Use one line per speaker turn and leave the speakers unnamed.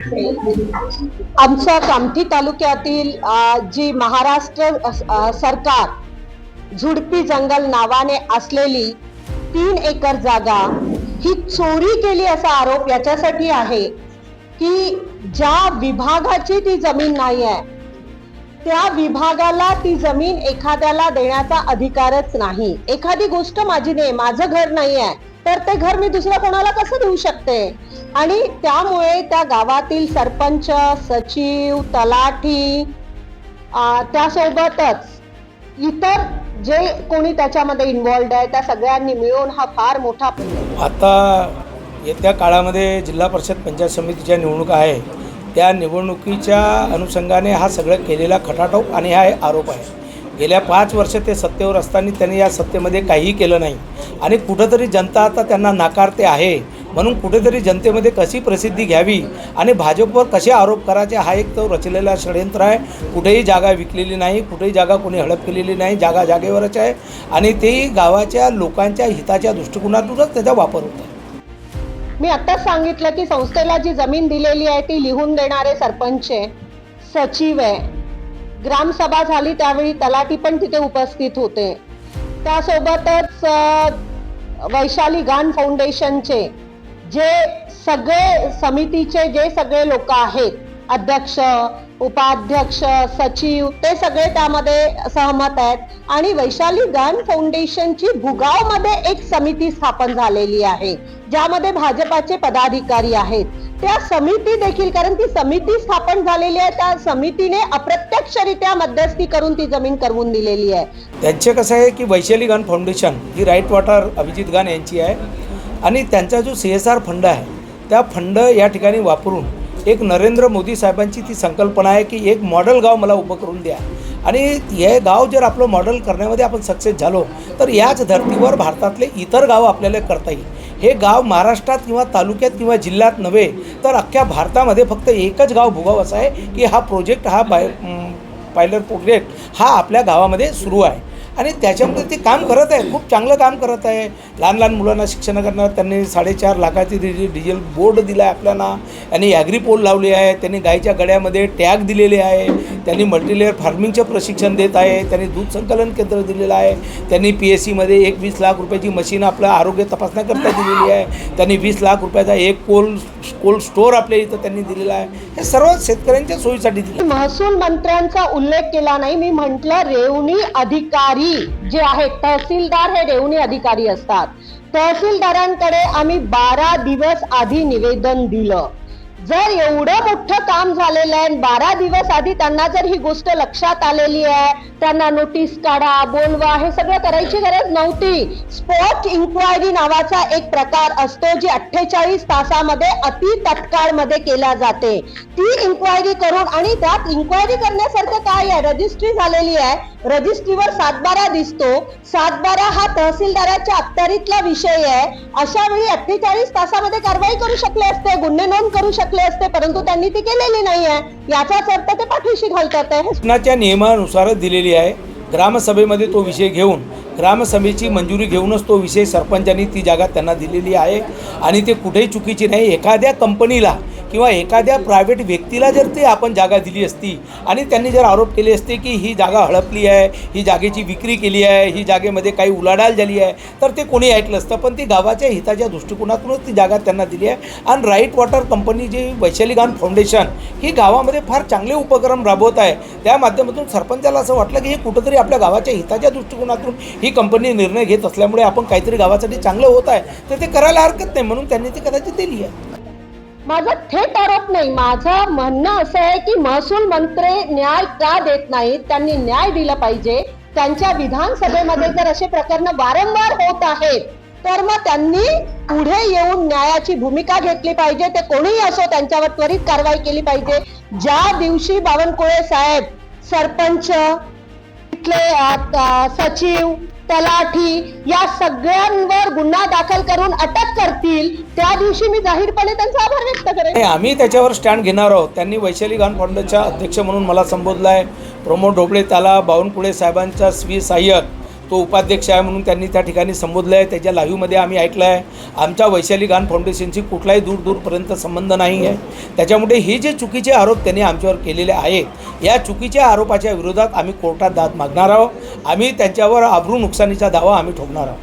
आमच्या कामठी तालुक्यातील जी महाराष्ट्र सरकार झुडपी जंगल नावाने असलेली तीन एकर जागा ही चोरी केली असा आरोप याच्यासाठी आहे की ज्या विभागाची ती जमीन नाही आहे त्या विभागाला ती जमीन एखाद्याला देण्याचा अधिकारच नाही. एखादी गोष्ट माझी नाही माझं घर नाही आहे तर ते घर मी दुसऱ्या कोणाला कसं देऊ शकते? आणि त्यामुळे त्या गावातील सरपंच सचिव तलाठी त्यासोबतच इतर जे कोणी त्याच्यामध्ये इन्वॉल्ड आहे त्या सगळ्यांनी मिळून हा फार मोठा
आता येत्या काळामध्ये जिल्हा परिषद पंचायत समितीच्या निवडणुका आहे त्या निवडणुकीच्या अनुषंगाने हा सगळं केलेला खटाटोप आणि हा आरोप आहे. गेल्या पाच वर्ष ते सत्तेवर असताना त्यांनी या सत्तेमध्ये काहीही केलं नाही. आणि कुठंतरी जनता आता त्यांना नाकारते आहे. म्हणून कुठेतरी जनतेमध्ये कशी प्रसिद्धी घ्यावी आणि भाजपवर कसे आरोप करायचे हा एक तो रचलेला षडयंत्र आहे. कुठेही जागा विकलेली नाही कुठेही जागा कोणी हडप केलेली नाही जागा जागेवरच आहे. आणि तेही गावाच्या लोकांच्या हिताच्या दृष्टिकोनातूनच त्याचा वापर होतो
मी आत्ताच सांगितलं की संस्थेला जी जमीन दिलेली आहे ती लिहून देणारे सरपंच आहे सचिव आहे. ग्रामसभा झाली त्यावेळी तलाठी पण तिथे उपस्थित होते. त्यासोबतच वैशाली गान फाउंडेशनचे जे सगळे समितीचे जे सगळे लोक आहेत अध्यक्ष उपाध्यक्ष सचिव ते सगळे त्यामध्ये सहमत आहेत. आणि वैशाली गन फाउंडेशनची भुगावमध्ये एक समिती स्थापन झालेली आहे ज्यामध्ये भाजपाचे पदाधिकारी आहेत. त्या समिती देखील कारण ती समिती स्थापन झालेली आहे त्या समितीने अप्रत्यक्षरित्या मध्यस्थी करून ती जमीन करवून दिलेली आहे.
त्यांचे कसं आहे की वैशाली गन फाउंडेशन ही राईट वॉटर अभिजित गान यांची आहे. आणि त्यांचा जो सी एस आर फंड आहे त्या फंड या ठिकाणी वापरून एक नरेंद्र मोदी साहेबांची ती संकल्पना आहे की एक मॉडेल गाव मला उभं करून द्या. आणि हे गाव जर आपलं मॉडेल करण्यामध्ये आपण सक्सेस झालो तर याच धर्तीवर भारतातले इतर गाव आपल्याला करता येईल. हे गाव महाराष्ट्रात किंवा तालुक्यात किंवा जिल्ह्यात नव्हे तर अख्ख्या भारतामध्ये फक्त एकच गाव भुगाव असं आहे की हा प्रोजेक्ट हा बाय पायलट प्रोजेक्ट हा आपल्या गावामध्ये सुरू आहे. आणि त्याच्यामध्ये ते काम करत आहे खूप चांगलं काम करत आहे. लहान लहान मुलांना शिक्षण त्यांनी साडेचार लाखाची डिझे डिझेल बोर्ड दिला आहे आपल्याला. त्यांनी ॲग्री पोल लावली आहे त्यांनी गायच्या गड्यामध्ये टॅग दिलेले आहे. त्यांनी मल्टीलेअर फार्मिंगचं प्रशिक्षण देत आहे त्यांनी दूध संकलन केंद्र दिलेलं आहे. त्यांनी पी एस सीमध्ये एक वीस लाख रुपयाची मशीन आपलं आरोग्य तपासण्याकरता दिलेली आहे. त्यांनी वीस लाख रुपयाचा एक कोल्ड कोल्ड स्टोअर आपल्या इथं त्यांनी दिलेला आहे. हे सर्व शेतकऱ्यांच्या सोयीसाठी दिलं
महसूल मंत्र्यांचा उल्लेख केला नाही मी म्हंटल रेवणी अधिकारी जे आहेत तहसीलदार हे रेवणी अधिकारी असतात. तहसीलदारांकडे आम्ही बारा दिवस आधी निवेदन दिलं. जर एवढं मोठं काम झालेलं आहे बारा दिवस आधी त्यांना जर ही गोष्ट लक्षात आलेली आहे त्यांना नोटीस काढा बोलवा हे सगळं करायची गरज नव्हती. स्पॉट इन्क्वायरी नावाचा एक प्रकार असतो जी अठ्ठेचाळीस तासामध्ये अति तत्काळमध्ये केल्या जाते. ती इन्क्वायरी करून आणि त्यात इन्क्वायरी करण्यासारखं काय आहे? रजिस्ट्री झालेली आहे. रजिस्ट्रीवर सातबारा दिसतो. सातबारा हा तहसीलदाराच्या अखत्यारीतला विषय आहे. अशा वेळी अठ्ठेचाळीस तासामध्ये कारवाई करू शकले असते गुन्हे नोंद करू शकले असते परंतु त्यांनी ती केलेली नाही आहे याचाच अर्थ ते पाठीशी घालतात. आहे
शासनाच्या नियमानुसारच दिलेली आहे. ग्रामसभेमध्ये तो विषय घेऊन ग्रामसभेची मंजुरी घेऊनच तो विषय सरपंचांनी ती जागा त्यांना दिलेली आहे. आणि ते कुठेही चुकीची नाही एखाद्या कंपनीला किंवा एखाद्या प्रायव्हेट व्यक्तीला जर ते आपण जागा दिली असती आणि त्यांनी जर आरोप केले असते की ही जागा हडपली आहे ही जागेची विक्री केली आहे ही जागेमध्ये काही उलाढाल झाली आहे तर ते कोणी ऐकलं असतं. पण ती गावाच्या हिताच्या दृष्टिकोनातूनच ती जागा त्यांना दिली आहे. आणि राईट वॉटर कंपनी जी वैशाली गान फाउंडेशन ही गावामध्ये फार चांगले उपक्रम राबवत आहे. त्या माध्यमातून सरपंचाला असं वाटलं की हे कुठंतरी आपल्या गावाच्या हिताच्या दृष्टिकोनातून ही कंपनी निर्णय घेत असल्यामुळे आपण काहीतरी गावासाठी चांगलं होत आहे. तर ते करायला हरकत नाही. म्हणून त्यांनी ती कदाचित दिली आहे.
माझा थेट आरोप नाही. माझं म्हणणं असं आहे की महसूल मंत्री न्याय का देत नाहीत त्यांनी न्याय दिला पाहिजे. त्यांच्या विधानसभेमध्ये जर असे प्रकरण वारंवार होत आहेत तर मग त्यांनी पुढे येऊन न्यायाची भूमिका घेतली पाहिजे. ते कोणीही असो त्यांच्यावर त्वरित कारवाई केली पाहिजे. ज्या दिवशी बावनकुळे साहेब सरपंच तिथले सचिव तलाठी या सगळ्यांवर गुन्हा दाखल करून अटक करतील त्या दिवशी मी जाहीरपणे त्यांचा आभार व्यक्त करेन.
आम्ही त्याच्यावर स्टँड घेणार आहोत. त्यांनी वैशाली गान फाउंडेशनच्या अध्यक्ष म्हणून मला संबोधलं आहे. प्रमोद ढोबळे त्याला बावनकुळे साहेबांच्या स्वी सहाय्यक. तो उपाध्यक्ष आहे म्हणून त्यांनी त्या ठिकाणी संबोधलं आहे. त्याच्या लाईव्हमध्ये आम्ही ऐकलं आहे आमच्या वैशाली गान फाउंडेशनशी कुठलाही दूर दूरपर्यंत संबंध नाही आहे. त्याच्यामुळे हे जे चुकीचे आरोप त्यांनी आमच्यावर केलेले आहेत या चुकीच्या आरोपाच्या विरोधात आम्ही कोर्टात दाद मागणार आहोत. आम्ही त्यांच्यावर आबरू नुकसानीचा दावा आम्ही ठोकणार आहोत.